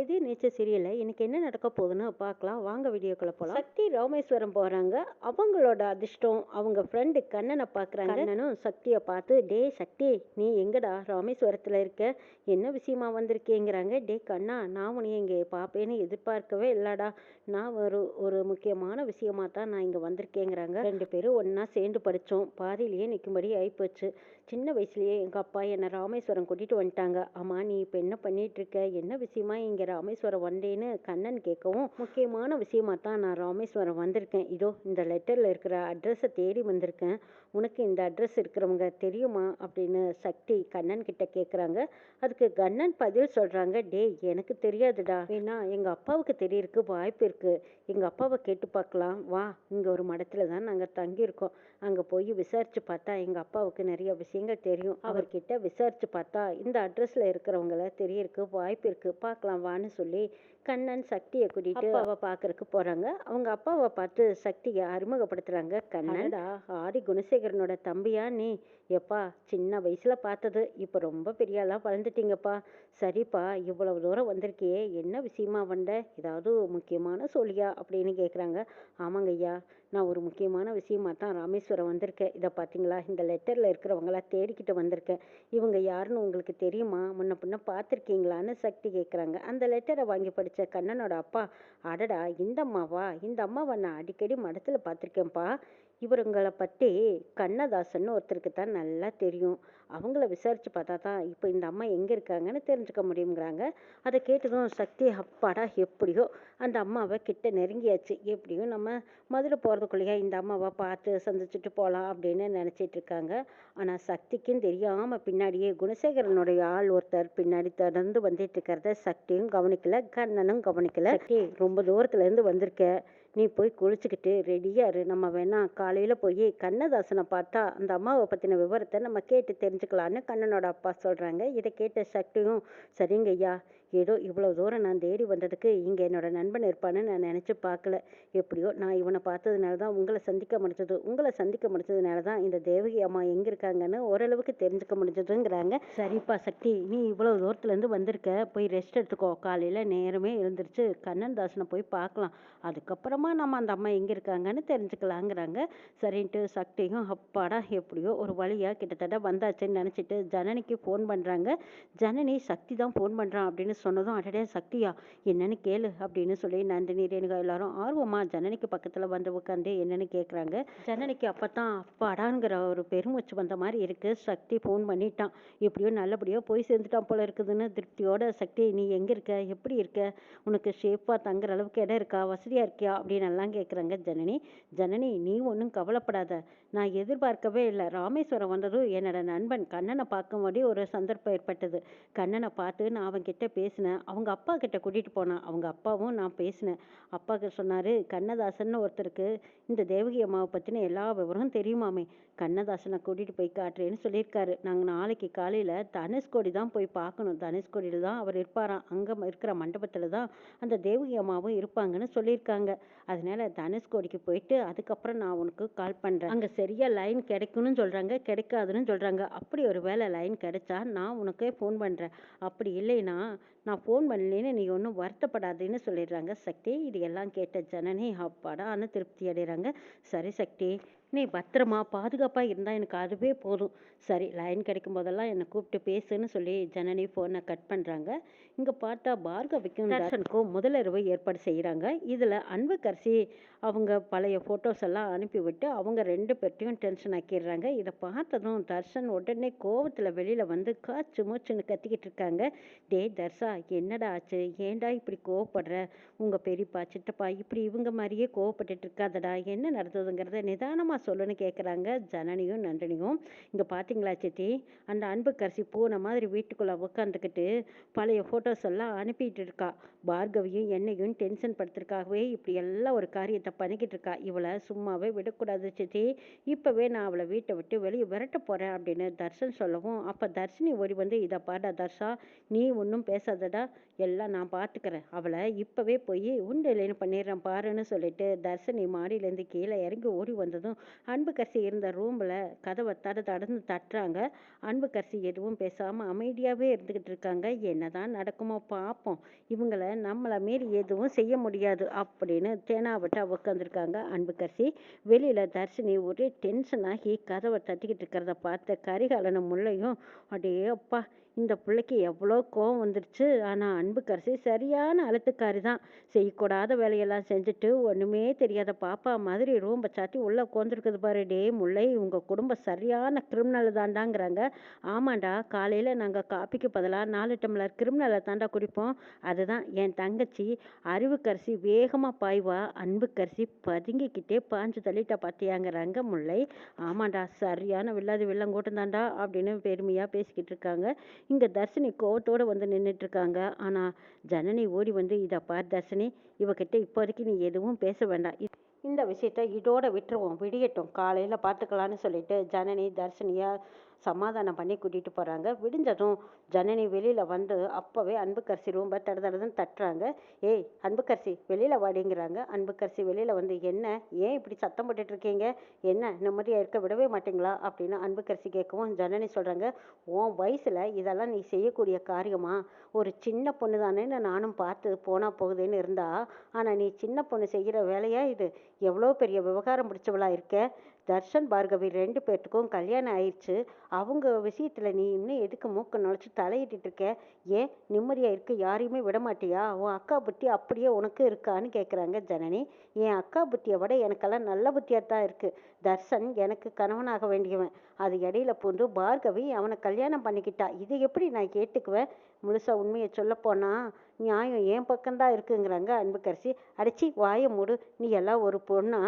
எது நேச்சர் சீரியல்ல இன்னைக்கு என்ன நடக்க போகுதுன்னு பார்க்கலாம். வாங்க வீடியோக்குள்ள போகலாம் சக்தி ராமேஸ்வரம் போறாங்க. அவங்களோட அதிர்ஷ்டம் அவங்க ஃப்ரெண்டு கண்ணனை பார்க்குறாங்க கண்ணனும் சக்தியை பார்த்து டே சக்தி நீ எங்கடா? ராமேஸ்வரத்தில் இருக்க? என்ன விஷயமா வந்திருக்கேங்கிறாங்க. டே கண்ணா நான் உன்னை இங்கே பார்ப்பேன்னு எதிர்பார்க்கவே இல்லடா. நான் ஒரு ஒரு முக்கியமான விஷயமா தான் நான் இங்கே வந்திருக்கேங்கிறாங்க. ரெண்டு பேரும் ஒன்றா சேர்ந்து படித்தோம் பாதியிலேயே நிற்கும்படி ஆயிப்போச்சு. சின்ன வயசுலயே எங்கள் அப்பா என்னை ராமேஸ்வரம் கூட்டிகிட்டு வந்துட்டாங்க. அம்மா நீ இப்போ என்ன பண்ணிட்டு இருக்க என்ன விஷயமா இங்கே ராமேஸ்வரம் வந்தேன்னு கண்ணன் கேட்கவும் முக்கியமான விஷயமா தான் நான் ராமேஸ்வரம் வந்திருக்கேன். இதோ இந்த லெட்டரில் இருக்கிற அட்ரஸை தேடி வந்திருக்கேன். உனக்கு இந்த அட்ரஸ் இருக்கிறவங்க தெரியுமா? அப்படின்னு சக்தி கண்ணன் கிட்ட கேட்குறாங்க அதுக்கு கண்ணன் பதில் சொல்கிறாங்க டேய் எனக்கு தெரியாதுடா. ஏன்னா எங்கள் அப்பாவுக்கு தெரியறதுக்கு வாய்ப்பு இருக்குது எங்கள் அப்பாவை கேட்டு பார்க்கலாம். வா இங்கே ஒரு மடத்தில் தான் நாங்கள் தங்கியிருக்கோம். அங்கே போய் விசாரிச்சு பார்த்தா எங்கள் அப்பாவுக்கு நிறைய விஷயங்கள் தெரியும். அவர்கிட்ட விசாரிச்சு பார்த்தா இந்த அட்ரஸில் இருக்கிறவங்கள தெரியறதுக்கு வாய்ப்பு இருக்குது பார்க்கலாம் வான்னு சொல்லி கண்ணன் சக்தியை கூட்டிட்டு அப்பாவை பார்க்கறதுக்கு போகிறாங்க அவங்க அப்பாவை பார்த்து சக்தியை அறிமுகப்படுத்துகிறாங்க கண்ணன்டா ஆதி குணசேகரனோட தம்பியா நீ? எப்பா சின்ன வயசுல பார்த்தது. இப்போ ரொம்ப பெரிய வளர்ந்துட்டீங்கப்பா. சரிப்பா இவ்வளவு தூரம் வந்திருக்கியே. என்ன விஷயமா வந்த? ஏதாவது முக்கியமான சொல்லியா? அப்படின்னு கேட்குறாங்க ஆமாங்க ஐயா நான் ஒரு முக்கியமான விஷயமா தான் ராமேஸ்வரம் வந்திருக்கேன். இதை பார்த்தீங்களா இந்த லெட்டரில் இருக்கிறவங்களாம் தேடிக்கிட்டு வந்திருக்கேன். இவங்க யாருன்னு உங்களுக்கு தெரியுமா? முன்ன பின்ன பார்த்துருக்கீங்களான்னு சக்தி கேட்குறாங்க அந்த லெட்டரை வாங்கி படித்த கண்ணனோட அப்பா அடடா இந்த அம்மாவா? இந்த அம்மாவை நான் அடிக்கடி மடத்தில் பார்த்துருக்கேன்ப்பா இவருங்களை பற்றி கண்ணதாசன் ஒருத்தருக்கு தான் நல்லா தெரியும். அவங்கள விசாரித்து பார்த்தா தான் இப்போ இந்த அம்மா எங்கே இருக்காங்கன்னு தெரிஞ்சுக்க முடியுங்கிறாங்க அதை கேட்டதும் சக்தி அப்பாடா எப்படியோ அந்த அம்மாவை கிட்ட நெருங்கியாச்சு. எப்படியும் நம்ம மதுரை போகிறதுக்குள்ளேயே இந்த அம்மாவை பார்த்து சந்திச்சுட்டு போகலாம் அப்படின்னு நினச்சிட்டு இருக்காங்க. ஆனால் சக்திக்கும் தெரியாமல் பின்னாடியே குணசேகரனுடைய ஆள் ஒருத்தர் பின்னாடி தொடர்ந்து வந்துட்டு இருக்கிறத சக்தியும் கவனிக்கல கண்ணனும் கவனிக்கல. சக்தி ரொம்ப தூரத்துலேருந்து வந்திருக்க. நீ போய் குளிச்சுக்கிட்டு ரெடியாக இரு. நம்ம வேணா காலையில் போய் கண்ணதாசனை பார்த்தா அந்த அம்மாவை பற்றின விவரத்தை நம்ம கேட்டு தெரிஞ்சுக்கலான்னு கண்ணனோட அப்பா சொல்கிறாங்க இதை கேட்ட சக்தியும் சரிங்க ஐயா ஏதோ இவ்வளோ தூரம் நான் தேடி வந்ததுக்கு இங்கே என்னோட நண்பன் இருப்பான்னு நான் நினச்சி பார்க்கல. எப்படியோ நான் இவனை பார்த்ததுனால தான் உங்களை சந்திக்க முடிஞ்சது. உங்களை சந்திக்க முடிஞ்சதுனால தான் இந்த தேவகி அம்மா எங்கே இருக்காங்கன்னு ஓரளவுக்கு தெரிஞ்சுக்க முடிஞ்சதுங்கிறாங்க. சரிப்பா சக்தி நீ இவ்வளோ தூரத்துலேருந்து வந்திருக்க. போய் ரெஸ்ட் எடுத்துக்கோ. காலையில் நேரமே எழுந்திரிச்சு கண்ணன் தாசனை போய் பார்க்கலாம். அதுக்கப்புறமா நம்ம அந்த அம்மா எங்கே இருக்காங்கன்னு தெரிஞ்சுக்கலாங்கிறாங்க. சரின்ட்டு சக்தியும் அப்பாடா எப்படியோ ஒரு வழியாக கிட்டத்தட்ட வந்தாச்சுன்னு நினச்சிட்டு ஜனனிக்கு ஃபோன் பண்ணுறாங்க ஜனனி சக்தி தான் ஃபோன் பண்ணுறான் அப்படின்னு சொன்னதும் அடடே சக்தியா என்னன்னு கேளு அப்படின்னு சொல்லி நந்தினி ரேணுகா எல்லாரும் ஆர்வமா ஜனனிக்கு பக்கத்துல வந்து உட்காந்து என்னன்னு கேட்குறாங்க ஜனனிக்கு அப்பதான் அப்பாடாங்கிற ஒரு பெருமூச்சு வந்த மாதிரி இருக்கு. சக்தி ஃபோன் பண்ணிட்டான். எப்படியோ நல்லபடியோ போய் சேர்ந்துட்டான் போல இருக்குதுன்னு திருப்தியோட சக்தி நீ எங்க இருக்க? எப்படி இருக்க? உனக்கு ஷேப்பா தங்குற அளவுக்கு இடம் இருக்கா? வசதியா இருக்கியா? அப்படின்னு எல்லாம் கேட்குறாங்க ஜனனி. ஜனனி நீ ஒன்றும் கவலைப்படாத. நான் எதிர்பார்க்கவே இல்லை. ராமேஸ்வரம் வந்ததும் என்னோட நண்பன் கண்ணனை பார்க்கும்படி ஒரு சந்தர்ப்பம் ஏற்பட்டது. கண்ணனை பார்த்து நான் அவன்கிட்ட பேசினேன். அவங்க அப்பா கிட்ட கூட்டிகிட்டு போனான். அவங்க அப்பாவும் நான் பேசினேன். அப்பா சொன்னார் கண்ணதாசன் ஒருத்தருக்கு இந்த தேவகி அம்மாவை பற்றின எல்லா விவரமும் தெரியுமாமே? கண்ணதாசனை கூட்டிகிட்டு போய் காட்டுறேன்னு சொல்லியிருக்காரு. நாங்கள் நாளைக்கு காலையில் தனுஷ்கோடி தான் போய் பார்க்கணும். தனுஷ்கோடியில் தான் அவர் இருப்பாராம். அங்கே இருக்கிற மண்டபத்தில் தான் அந்த தேவகி அம்மாவும் இருப்பாங்கன்னு சொல்லியிருக்காங்க. அதனால தனுஷ்கோடிக்கு போயிட்டு அதுக்கப்புறம் நான் உனக்கு கால் பண்ணுறேன் அங்கே சரியாக லைன் கிடைக்கும்னு சொல்கிறாங்க கிடைக்காதுன்னு சொல்கிறாங்க அப்படி ஒரு வேலை லைன் கிடைச்சா நான் உனக்கே ஃபோன் பண்ணுறேன் அப்படி இல்லைன்னா நான் ஃபோன் பண்ணலேன்னு நீ ஒன்றும் வருத்தப்படாதுன்னு சொல்லிடுறாங்க. சக்தி இது எல்லாம் கேட்ட ஜனனி அப்பாடான்னு திருப்தி அடைகிறாங்க சரி சக்தி நீ பத்திரமா பாதுகாப்பாக இருந்தால் எனக்கு அதுவே போதும். சரி லைன் கிடைக்கும் போதெல்லாம் என்னை கூப்பிட்டு பேசுன்னு சொல்லி ஜனனி ஃபோனை கட் பண்ணுறாங்க இங்கே பார்த்தா பார்கவிக்கும் தர்ஷனுக்கும் முதலிரவு ஏற்பாடு செய்கிறாங்க இதில் அன்புக்கரசி அவங்க பழைய ஃபோட்டோஸ் எல்லாம் அனுப்பிவிட்டு அவங்க ரெண்டு பேர்ட்டையும் டென்ஷன் ஆக்கிடுறாங்க. இதை பார்த்ததும் தர்ஷன் உடனே கோவத்தில் வெளியில் வந்து காய்ச்சு மூச்சுன்னு கத்திக்கிட்டு இருக்காங்க. டே தர்ஷா என்னடா ஆச்சு? ஏன்டா இப்படி கோவப்படுற? உங்கள் பெரியப்பா சித்தப்பா இப்படி இவங்க மாதிரியே கோவப்பட்டுட்டு இருக்காதடா. என்ன நடந்ததுங்கிறத நிதானமாக சொல்லுன்னு கேட்குறாங்க ஜனனியும் நந்தினியும். இங்கே பார்த்தீங்களா சித்தி? அந்த அன்பு கரிசி பூனை மாதிரி வீட்டுக்குள்ளே உட்காந்துக்கிட்டு பழைய ஃபோட்டோஸ் எல்லாம் அனுப்பிட்டு இருக்கா. பார்கவியும் என்னையும் டென்ஷன் படுத்துறதுக்காகவே இப்படி எல்லாம் ஒரு காரியத்தை பண்ணிக்கிட்டு இருக்கா. இவளை சும்மாவே விடக்கூடாது சித்தி. இப்போவே நான் அவளை வீட்டை விட்டு வெளியே விரட்ட போகிறேன் அப்படின்னு தர்ஷன் சொல்லவும் அப்போ தர்ஷினி ஓடி வந்து இதை பாடா தர்ஷா நீ ஒன்றும் பேசாத. அடடடா எல்லாம் நான் பார்த்துக்கிறேன் அவளை இப்போவே போய் உண்டு இல்லைன்னு பண்ணிடுறேன் பாருன்னு சொல்லிட்டு தர்ஷினி மாடியிலேருந்து கீழே இறங்கி ஓடி வந்ததும் அன்புக்கரசி இருந்த ரூமில் கதவை தட தடந்து தட்டுறாங்க. அன்புக்கரசி எதுவும் பேசாமல் அமைதியாகவே இருந்துக்கிட்டு இருக்காங்க. என்னதான் நடக்குமோ பார்ப்போம் இவங்கள நம்மளை மீறி எதுவும் செய்ய முடியாது அப்படின்னு தேனாவட்ட உட்காந்துருக்காங்க அன்புக்கரசி வெளியில் தர்ஷினி ஒரே டென்ஷன் ஆகி கதவை தட்டிக்கிட்டு இருக்கிறத பார்த்த கரிகாலனும் முள்ளையும் அப்படியே அப்பா இந்த பிள்ளைக்கு எவ்வளோ கோவம் வந்துடுச்சு ஆனால் அன்புக்கரசி சரியான அழுத்துக்காரி தான். செய்யக்கூடாத வேலையெல்லாம் செஞ்சுட்டு ஒன்றுமே தெரியாத பாப்பா மாதிரி ரூம்பை சாத்தி உள்ளே உட்காந்துருக்குது பாரு. டே முல்லை உங்கள் குடும்பம் சரியான கிரிமினல் தாண்டாங்கிறாங்க. ஆமாண்டா காலையில் நாங்கள் காப்பிக்கு பதிலாக நாலு டம்ளர் கிரிமினலை தாண்டா குடிப்போம். அதுதான் என் தங்கச்சி அறிவுக்கரிசி வேகமாக பாய்வா. அன்புக்கரிசி பதுங்கிக்கிட்டே பாஞ்சு தள்ளிட்டா பார்த்தியாங்கிறாங்க முல்லை. ஆமாண்டா சரியான வில்லாது வில்லங்கோட்டம் தாண்டா அப்படின்னு பெருமையாக பேசிக்கிட்டு இருக்காங்க. இங்கே தர்ஷினி கோவத்தோடு வந்து நின்றுட்டுருக்காங்க ஆனால் ஜனனி ஓடி வந்து இதை பார் தர்ஷினி இவகிட்ட இப்போதைக்கு நீ எதுவும் பேச வேண்டாம். இந்த விஷயத்த இதோட விட்டுருவோம். விடியட்டும். காலையில் பார்த்துக்கலான்னு சொல்லிட்டு ஜனனி தர்ஷினியா சமாதானம் பண்ணி கூட்டிகிட்டு போகிறாங்க விடிஞ்சதும் ஜனனி வெளியில் வந்து அப்போவே அன்புக்கரசி ரூம்பை தட தடதுன்னு தட்டுறாங்க. ஏய் அன்புக்கரசி வெளியில் வாடிங்கிறாங்க. அன்புக்கரசி வெளியில் வந்து என்ன? ஏன் இப்படி சத்தம் போட்டுட்ருக்கீங்க? என்ன? நிம்மதியாக இருக்க விடவே மாட்டீங்களா? அப்படின்னு அன்புக்கரசி கேட்கவும் ஜனனி சொல்கிறாங்க உன் வயசில் இதெல்லாம் நீ செய்யக்கூடிய காரியமா? ஒரு சின்ன பொண்ணு தானேன்னு நானும் பார்த்து போனால் போகுதுன்னு இருந்தா ஆனால் நீ சின்ன பொண்ணு செய்கிற வேலையா இது? எவ்வளோ பெரிய விவகாரம் பிடிச்சவளா இருக்க? தர்ஷன் பார்கவி ரெண்டு பேர்த்துக்கும் கல்யாணம் ஆயிடுச்சு அவங்க விஷயத்தில் நீ இன்னும் எதுக்கு மூக்க நுழைச்சி தலையிட்டு இருக்க? ஏன் நிம்மதியாக இருக்க? யாரையுமே விட மாட்டியா? உன் அக்கா புத்தி அப்படியே உனக்கு இருக்கான்னு கேட்குறாங்க ஜனனி. என் அக்கா புத்தியை விட எனக்கெல்லாம் நல்ல புத்தியாக தான் இருக்குது தர்ஷன் எனக்கு கணவனாக வேண்டியவன். அது இடையில பூந்து பார்கவி அவனை கல்யாணம் பண்ணிக்கிட்டா. இது எப்படி நான் கேட்டுக்குவேன் முழுசாக உண்மையை சொல்லப்போனால் நியாயம் என் பக்கம்தான் இருக்குங்கிறாங்க அன்புக்கரசி அடைச்சி வாயை மூடு. நீ எல்லாம் ஒரு பொண்ணா?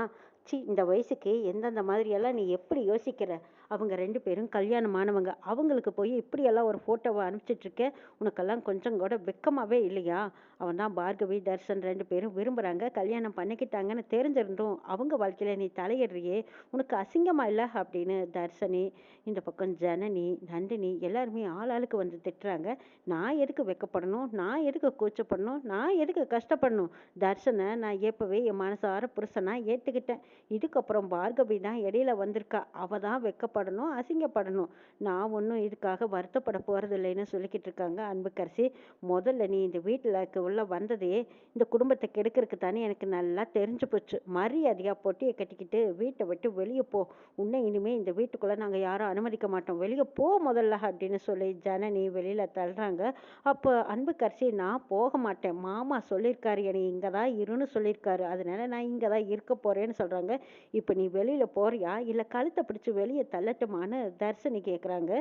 சி இந்த வயசுக்கு எந்தெந்த மாதிரியெல்லாம் நீ எப்படி யோசிக்கிற? அவங்க ரெண்டு பேரும் கல்யாணமானவங்க. அவங்களுக்கு போய் இப்படியெல்லாம் ஒரு ஃபோட்டோவை அனுப்பிச்சிட்ருக்க உனக்கெல்லாம் கொஞ்சம் கூட வெக்கமாகவே இல்லையா? அவன் தான் பார்கவி தர்ஷன் ரெண்டு பேரும் விரும்புகிறாங்க கல்யாணம் பண்ணிக்கிட்டாங்கன்னு தெரிஞ்சிருந்தும் அவங்க வாழ்க்கையில் நீ தலையிடுறியே உனக்கு அசிங்கமாக இல்லை? அப்படின்னு தர்ஷனி இந்த பக்கம் ஜனனி நந்தினி எல்லாருமே ஆள் ஆளுக்கு வந்து திட்டுறாங்க. நான் எதுக்கு வெக்கப்படணும்? நான் எதுக்கு கூச்சப்படணும்? நான் எதுக்கு கஷ்டப்படணும்? தர்ஷனை நான் எப்போவே என் மனசார புருஷனாக ஏற்றுக்கிட்டேன் இதுக்கப்புறம் பார்கவி தான் இடையில வந்திருக்கா. அவள் தான் வெக்கப்படணும் அசிங்கப்படணும். நான் ஒன்றும் இதுக்காக வருத்தப்பட போகிறதில்லைன்னு சொல்லிக்கிட்டு இருக்காங்க அன்புக்கரசி. முதல்ல நீ இந்த வீட்டில் உள்ளே வந்ததே இந்த குடும்பத்தை கெடுக்கிறதுக்கு தானே எனக்கு நல்லா தெரிஞ்சு போச்சு. மரியாதையாக பொட்டியை கட்டிக்கிட்டு வீட்டை விட்டு வெளியே போ. உன்னை இனிமேல் இந்த வீட்டுக்குள்ளே நாங்கள் யாரும் அனுமதிக்க மாட்டோம். வெளியே போ முதல்ல அப்படின்னு சொல்லி ஜனனி வெளியில் தள்ளுறாங்க. அப்போ அன்பு கரிசி நான் போக மாட்டேன். மாமா சொல்லியிருக்காரு என்னை இங்கே தான் இருன்னு சொல்லியிருக்காரு. அதனால நான் இங்கே தான் இருக்க போகிறேன்னு சொல்கிறாங்க. இப்போ நீ வெளியில் போறியா? இல்லை கழுத்தை பிடிச்சி வெளியே தள்ளட்டுமான்னு தர்ஷனி கேட்குறாங்க.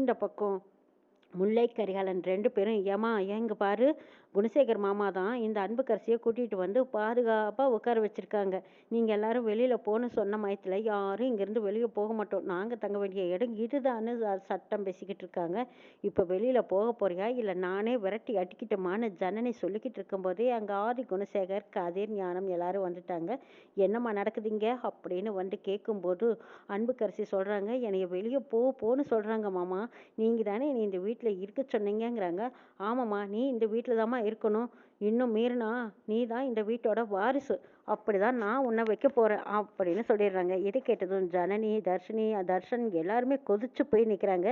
இந்த பக்கம் முல்லை கரிகாலன் ரெண்டு பேரும் ஏமா ஏங்க பாரு குணசேகர் மாமா தான் இந்த அன்புக்கரசியை கூட்டிகிட்டு வந்து பாதுகாப்பாக உட்கார வச்சுருக்காங்க. நீங்கள் எல்லாரும் வெளியில் போன சொன்ன மயத்தில் யாரும் இங்கேருந்து வெளியே போக மாட்டோம். நாங்கள் தங்க வேண்டிய இடம் இதுதான்னு சட்டம் பேசிக்கிட்டு இருக்காங்க. இப்போ வெளியில் போக போறியா? இல்லை நானே விரட்டி அடிக்கிட்டோமான்னு ஜனனை சொல்லிக்கிட்டு இருக்கும்போதே அங்கே ஆதி குணசேகர் கதிர் ஞானம் எல்லாரும் வந்துட்டாங்க. என்னம்மா நடக்குதுங்க? அப்படின்னு வந்து கேட்கும்போது அன்புக்கரசி சொல்கிறாங்க என்னைய வெளியே போ போன்னு சொல்கிறாங்க மாமா. நீங்கள் தானே என்னை இந்த வீட்டில் வீட்டில் இருக்க சொன்னீங்கங்கிறாங்க. ஆமாம்மா நீ இந்த வீட்டில் தாம்மா இருக்கணும். இன்னும் மீறினா நீ தான் இந்த வீட்டோட வாரிசு. அப்படிதான் நான் உன்னை வைக்க போகிறேன் அப்படின்னு சொல்லிடுறாங்க. இதை கேட்டதும் ஜனனி தர்ஷினி தர்ஷன் எல்லாருமே கொதிச்சு போய் நிற்கிறாங்க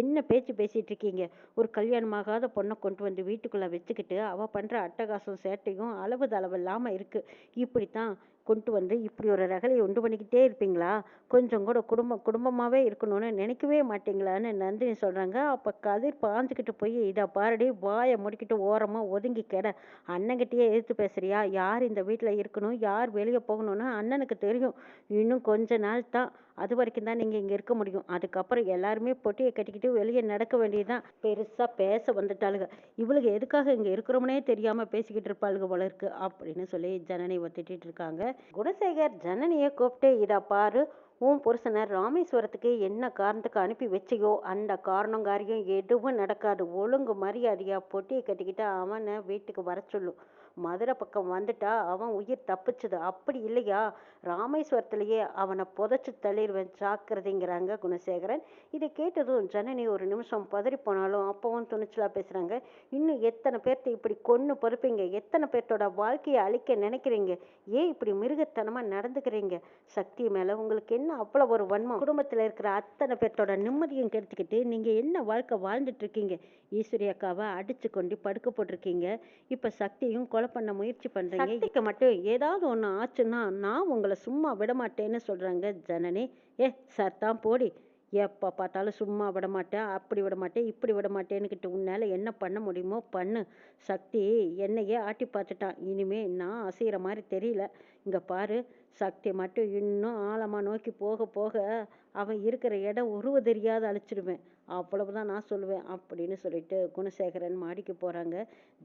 என்ன பேச்சு பேசிகிட்டு இருக்கீங்க? ஒரு கல்யாணமாகாத பொண்ணை கொண்டு வந்து வீட்டுக்குள்ளே வச்சுக்கிட்டு அவள் பண்ணுற அட்டகாசம் சேட்டையும் அளவு தளவு இல்லாமல் இருக்குது இப்படித்தான் கொண்டு வந்து இப்படி ஒரு ரகலையை உண்டு பண்ணிக்கிட்டே இருப்பீங்களா? கொஞ்சம் கூட குடும்பம் குடும்பமாகவே இருக்கணும்னு நினைக்கவே மாட்டீங்களான்னு நந்தினி சொல்கிறாங்க அப்போ கதிர் பாஞ்சுக்கிட்டு போய் இதை பாரடி வாயை முடிக்கிட்டு ஓரமாக ஒதுங்கி கெட அண்ணங்கிட்டேயே எதிர்த்து பேசுறியா? யார் இந்த வீட்டில் இருக்கணும்? யார் வெளியே போகணும்னா அண்ணனுக்கு தெரியும். இன்னும் கொஞ்ச நாள் தான். அது வரைக்கும் தான் நீங்கள் இங்கே இருக்க முடியும். அதுக்கப்புறம் எல்லாருமே பொட்டியை கட்டிக்கிட்டு வெளியே நடக்க வேண்டியதுதான். பெருசாக பேச வந்துட்டாளுங்க. இவளுக்கு எதுக்காக இங்கே இருக்கிறோம்னே தெரியாமல் பேசிக்கிட்டு இருப்பாளுங்க போல இருக்கு. அப்படின்னு சொல்லி ஜனனி ஒத்திட்டு இருக்காங்க. குணசேகர் ஜனனியை கூப்பிட்டு இதை பாரு. உன் புருஷனை ராமேஸ்வரத்துக்கு என்ன காரணத்துக்கு அனுப்பி வச்சியோ? அந்த காரணம் காரியம் எதுவும் நடக்காது. ஒழுங்கு மரியாதையாக பொட்டியை கட்டிக்கிட்டு அவனை வீட்டுக்கு வர சொல்லும் மதுரை பக்கம் வந்துட்டா அவன் உயிர் தப்பிச்சுது. அப்படி இல்லையா? ராமேஸ்வரத்திலேயே அவனை புதைச்சி தள்ளிடுவேன் சாக்கிறதுங்கிறாங்க குணசேகரன். இதை கேட்டதும் ஜனனி ஒரு நிமிஷம் பதறி போனாலும் அப்பவும் துணிச்சலாக பேசுகிறாங்க இன்னும் எத்தனை பேர்த்த இப்படி கொன்று பொறுப்பீங்க? எத்தனை பேர்த்தோட வாழ்க்கையை அழிக்க நினைக்கிறீங்க? ஏன் இப்படி மிருகத்தனமாக நடந்துக்கிறீங்க? சக்தி மேலே உங்களுக்கு என்ன அவ்வளோ ஒரு வன்மம்? குடும்பத்தில் இருக்கிற அத்தனை பேர்த்தோட நிம்மதியும் கெடுத்துக்கிட்டு நீங்கள் என்ன வாழ்க்கை வாழ்ந்துட்டு இருக்கீங்க? ஈஸ்வரி அக்காவை அடிச்சு கொண்டு படுக்க போட்டிருக்கீங்க. இப்போ சக்தியும் கொலை பண்ண முயற்சி பண்ணுறீங்க சக்திக்கு மட்டும் ஏதாவது ஒன்று ஆச்சுன்னா நான் உங்களை சும்மா விட மாட்டேன்னு சொல்கிறாங்க ஜனனி. ஏ சார் தான் போடி. எப்போ பார்த்தாலும் சும்மா விட மாட்டேன் அப்படி விட மாட்டேன் இப்படி விட மாட்டேன்னுக்கிட்டு உன்னால் என்ன பண்ண முடியுமோ பண்ணு. சக்தி என்னையே ஆட்டி பார்த்துட்டான். இனிமே நான் அசைகிற மாதிரி தெரியல. இங்கே பாரு சக்தி மட்டும் இன்னும் ஆழமாக நோக்கி போக போக அவன் இருக்கிற இடம் உருவ தெரியாத அழிச்சிடுவேன் அவ்வளவுதான் நான் சொல்லுவேன் அப்படின்னு சொல்லிட்டு குணசேகரன் மாடிக்கு போகிறாங்க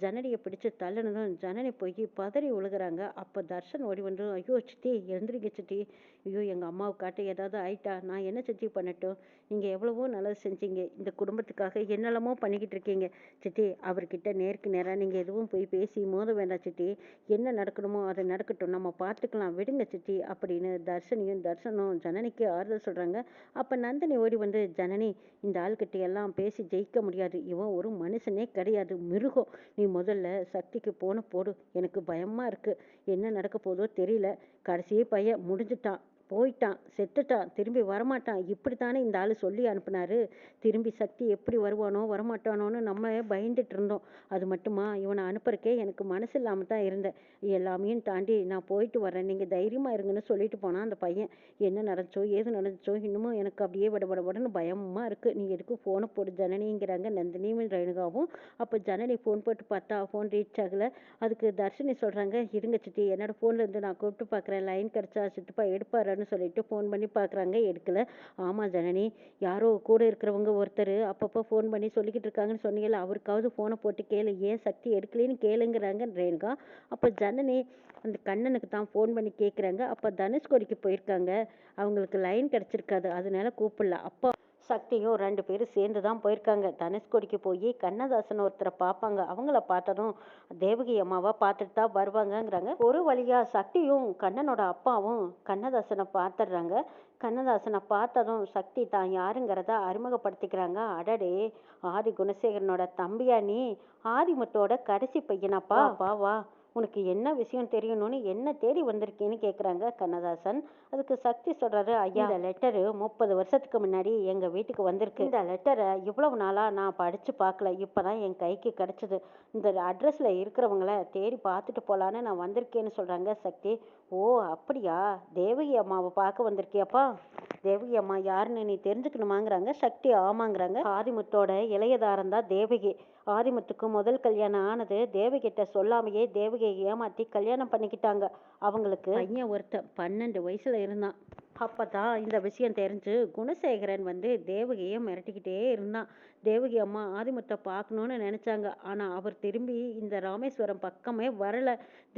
ஜனனியை பிடிச்சு தள்ளனதும் ஜனனி போய் பதறி விழுகிறாங்க அப்போ தர்ஷன் ஓடி வந்து ஐயோ சித்தி எழுந்திரிங்க சித்தி. ஐயோ எங்கள் அம்மாவை காட்ட ஏதாவது ஆயிட்டா? நான் என்ன சித்தி பண்ணட்டும்? நீங்கள் எவ்வளவோ நல்லது செஞ்சீங்க. இந்த குடும்பத்துக்காக என்னெல்லாமோ பண்ணிக்கிட்டு இருக்கீங்க. சித்தி அவர்கிட்ட நேருக்கு நேராக நீங்கள் எதுவும் போய் பேசி மோத வேண்டாம் சித்தி. என்ன நடக்கணுமோ அது நடக்கட்டும். நம்ம பார்த்துக்கலாம் விடுங்க சித்தி அப்படின்னு தர்ஷினியும் தர்ஷனும் ஜனனிக்கு ஆறுதல் சொல்கிறாங்க அப்போ நந்தினி ஓடி வந்து ஜனனி இந்த ஆள்கிட்ட எல்லாம் பேசி ஜெயிக்க முடியாது. இவன் ஒரு மனுஷனே கிடையாது. மிருகம் நீ முதல்ல சக்திக்கு போன போடு. எனக்கு பயமாக இருக்குது என்ன நடக்க போதோ தெரியல. கடைசி பையன் முடிஞ்சிட்டான். போயிட்டான் செத்துட்டான் திரும்பி வரமாட்டான். இப்படி தானே இந்த ஆள் சொல்லி அனுப்புனாரு. திரும்பி சக்தி எப்படி வருவானோ வரமாட்டானோன்னு நம்ம பயந்துட்டு இருந்தோம். அது மட்டுமா? இவனை அனுப்புறக்கே எனக்கு மனசு இல்லாமல் தான் இருந்தேன். எல்லாமையும் தாண்டி நான் போயிட்டு வரேன் நீங்கள் தைரியமாக இருங்கன்னு சொல்லிட்டு போனான் அந்த பையன். என்ன நடந்துச்சோ ஏது நடந்துச்சோ இன்னமும் எனக்கு அப்படியே விட விட விடன்னு பயமாக இருக்குது நீ எதுக்கு ஃபோனை போடு ஜனனிங்கிறாங்க. நந்தினியும் ரேணுகாவும். அப்போ ஜனனி ஃபோன் போட்டு பார்த்தா ஃபோன் ரீச் ஆகலை. அதுக்கு தர்ஷினி சொல்கிறாங்க இருங்க சித்தி என்னோட ஃபோன்லேருந்து நான் கூப்பிட்டு பார்க்குறேன். லைன் கிடச்சா சித்தப்பா எடுப்பாரு எடுக்கிறான்னு சொல்லிட்டு ஃபோன் பண்ணி பார்க்குறாங்க எடுக்கல. ஆமாம் ஜனனி யாரோ கூட இருக்கிறவங்க ஒருத்தர் அப்பப்போ ஃபோன் பண்ணி சொல்லிக்கிட்டு இருக்காங்கன்னு சொன்னீங்கல்ல அவருக்காவது ஃபோனை போட்டு கேளு. ஏன் சக்தி எடுக்கலன்னு கேளுங்கிறாங்க ரேணுகா. அப்போ ஜனனி அந்த கண்ணனுக்கு தான் ஃபோன் பண்ணி கேட்குறாங்க அப்போ தனுஷ்கோடிக்கு போயிருக்காங்க. அவங்களுக்கு லைன் கிடச்சிருக்காது. அதனால கூப்பிடல. அப்போ சக்தியும் ரெண்டு பேரும் சேர்ந்து தான் போயிருக்காங்க. தனுஷ்கோடிக்கு போய் கண்ணதாசன் ஒருத்தரை பார்ப்பாங்க. அவங்கள பார்த்ததும் தேவகி அம்மாவை பார்த்துட்டு தான் வருவாங்கங்கிறாங்க. ஒரு வழியா சக்தியும் கண்ணனோட அப்பாவும் கண்ணதாசனை பார்த்துடுறாங்க. கண்ணதாசனை பார்த்ததும் சக்தி தான் யாருங்கிறத அறிமுகப்படுத்திக்கிறாங்க. அடடே ஆதி குணசேகரனோட தம்பியா நீ? ஆதிமுத்தோட கடைசி பையனாப்பா? வா. உனக்கு என்ன விஷயம் தெரியணும்னு என்ன தேடி வந்திருக்கேன்னு கேட்குறாங்க கண்ணதாசன். அதுக்கு சக்தி சொல்கிறாரு ஐயா இந்த லெட்டரு முப்பது வருஷத்துக்கு முன்னாடி எங்கள் வீட்டுக்கு வந்திருக்கு. இந்த லெட்டரை இவ்வளவு நாளாக நான் படித்து பார்க்கல இப்போ தான் என் கைக்கு கிடச்சிது. இந்த அட்ரஸில் இருக்கிறவங்கள தேடி பார்த்துட்டு போகலான்னு நான் வந்திருக்கேன்னு சொல்கிறாங்க சக்தி. ஓ அப்படியா? தேவகி அம்மாவை பார்க்க வந்திருக்கியாப்பா? தேவகி அம்மா யாருன்னு நீ தெரிஞ்சுக்கணுமாங்கிறாங்க. சக்தி ஆமாங்கிறாங்க. ஆதிமுத்தோட இளையதாரம் தான் தேவகி. ஆதிமுத்துக்கு முதல் கல்யாணம் ஆனது தேவகிட்ட சொல்லாமையே தேவகியை ஏமாத்தி கல்யாணம் பண்ணிக்கிட்டாங்க. அவங்களுக்கு பையன் ஒருத்தன் பன்னெண்டு வயசுல இருந்தான். அப்போ தான் இந்த விஷயம் தெரிஞ்சு குணசேகரன் வந்து தேவகியை மிரட்டிக்கிட்டே இருந்தான். தேவகி அம்மா ஆதிமுத்தை பார்க்கணுன்னு நினச்சாங்க. ஆனால் அவர் திரும்பி இந்த ராமேஸ்வரம் பக்கமே வரல.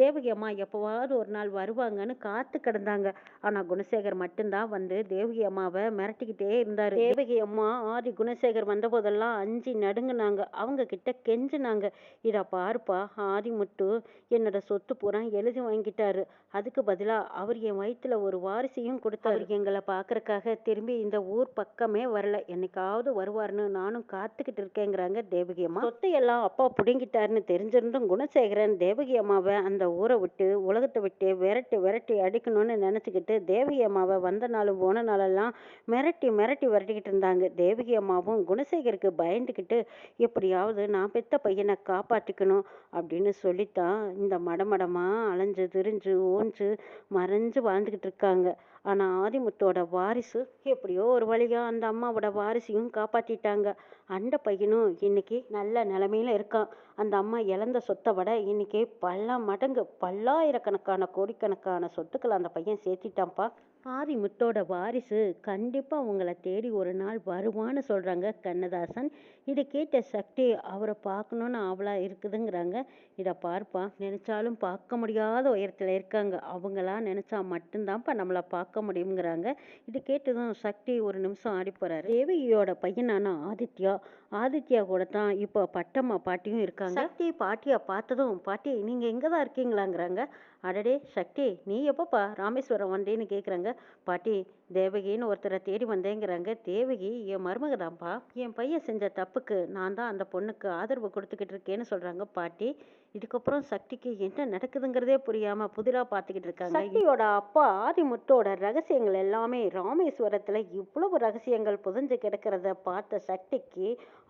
தேவகி அம்மா எப்போவாவது ஒரு நாள் வருவாங்கன்னு காத்து கிடந்தாங்க. ஆனால் குணசேகர் மட்டும்தான் வந்து தேவகி அம்மாவை மிரட்டிக்கிட்டே இருந்தார். தேவகி அம்மா ஆதி குணசேகர் வந்த போதெல்லாம் அஞ்சு நடுங்கினாங்க. அவங்க கிட்ட கெஞ்சினாங்க. இதை பாருப்பா ஆதிமுத்து என்னோட சொத்து பூரா எழுதி வாங்கிட்டாரு. அதுக்கு பதிலாக அவர் என் வயிற்றுல ஒரு வாரிசையும் கொடுத்தாரு. எங்களை பார்க்கறக்காக திரும்பி இந்த ஊர் பக்கமே வரல. என்னைக்காவது வருவார்னு நானும் காத்துக்கிட்டு இருக்கேங்கிறாங்க தேவகி அம்மா. சொத்தை எல்லாம் அப்பா பிடுங்கிட்டாருன்னு தெரிஞ்சிருந்தும் குணசேகரன் தேவகி அம்மாவை அந்த ஊரை விட்டு உலகத்தை விட்டு விரட்டி விரட்டி அடிக்கணும்னு நினச்சிக்கிட்டு தேவகி அம்மாவை வந்த நாளும் போன நாளெல்லாம் மிரட்டி மிரட்டி விரட்டிக்கிட்டு இருந்தாங்க. தேவகி அம்மாவும் குணசேகருக்கு பயந்துக்கிட்டு எப்படியாவது நான் பெத்த பையனை காப்பாற்றிக்கணும் அப்படின்னு சொல்லித்தான் இந்த மடமடமாக அலைஞ்சு திரிஞ்சு ஓஞ்சு மறைஞ்சு வாழ்ந்துக்கிட்டு இருக்காங்க. ஆனால் ஆதிமுத்தோட வாரிசு எப்படியோ ஒரு வழியாக அந்த அம்மாவோட வாரிசையும் காப்பாற்றிட்டாங்க அந்த பையனும் இன்னைக்கு நல்ல நிலமையில இருக்கான். அந்த அம்மா இழந்த சொத்தை விட இன்னைக்கு பல மடங்கு பல்லாயிரக்கணக்கான கோடிக்கணக்கான சொத்துக்களை அந்த பையன் சேர்த்திட்டான்ப்பா. ஆதிமுத்தோட வாரிசு கண்டிப்பாக உங்களை தேடி ஒரு நாள் வருவான்னு சொல்கிறாங்க கண்ணதாசன். இதை கேட்ட சக்தி அவரை பார்க்கணுன்னு அவளாக இருக்குதுங்கிறாங்க. இதை பார்ப்பா நினச்சாலும் பார்க்க முடியாத உயரத்தில் இருக்காங்க. அவங்களா நினச்சா மட்டும்தான்ப்பா நம்மளை பார்க்க முடியுங்கிறாங்க இது கேட்டதும் சக்தி ஒரு நிமிஷம் ஆடி போகிறாரு தேவியோட பையனான ஆதித்யா ஆதித்யா கூட தான் இப்போ பட்டம்மா பாட்டியும் இருக்காங்க. சக்தி பாட்டியை பார்த்ததும் பாட்டி நீங்கள் எங்கே தான் இருக்கீங்களாங்கிறாங்க. அடடே சக்தி நீ எப்பப்பா ராமேஸ்வரம் வந்தேன்னு கேட்குறாங்க பாட்டி தேவகின்னு ஒருத்தரை தேடி வந்தேங்கிறாங்க. தேவகி என் மருமக தான்ப்பா. என் பையன் செஞ்ச தப்புக்கு நான் தான் அந்த பொண்ணுக்கு ஆதரவு கொடுத்துக்கிட்டு இருக்கேன்னு சொல்கிறாங்க பாட்டி. இதுக்கப்புறம் சக்திக்கு என்ன நடக்குதுங்கிறதே புரியாமல் புதிரா பார்த்துக்கிட்டு இருக்காங்க. சக்தியோட அப்பா ஆதிமுத்தோட ரகசியங்கள் எல்லாமே ராமேஸ்வரத்தில் இவ்வளவு ரகசியங்கள் புதஞ்சு கிடக்கிறத பார்த்த சக்திக்கு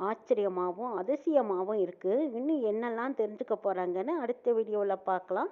ஆச்சரியமாகவும் அதிசயமாகவும் இருக்குது இன்னும் என்னெல்லாம் தெரிஞ்சுக்க போகிறாங்கன்னு அடுத்த வீடியோவில் பார்க்கலாம்.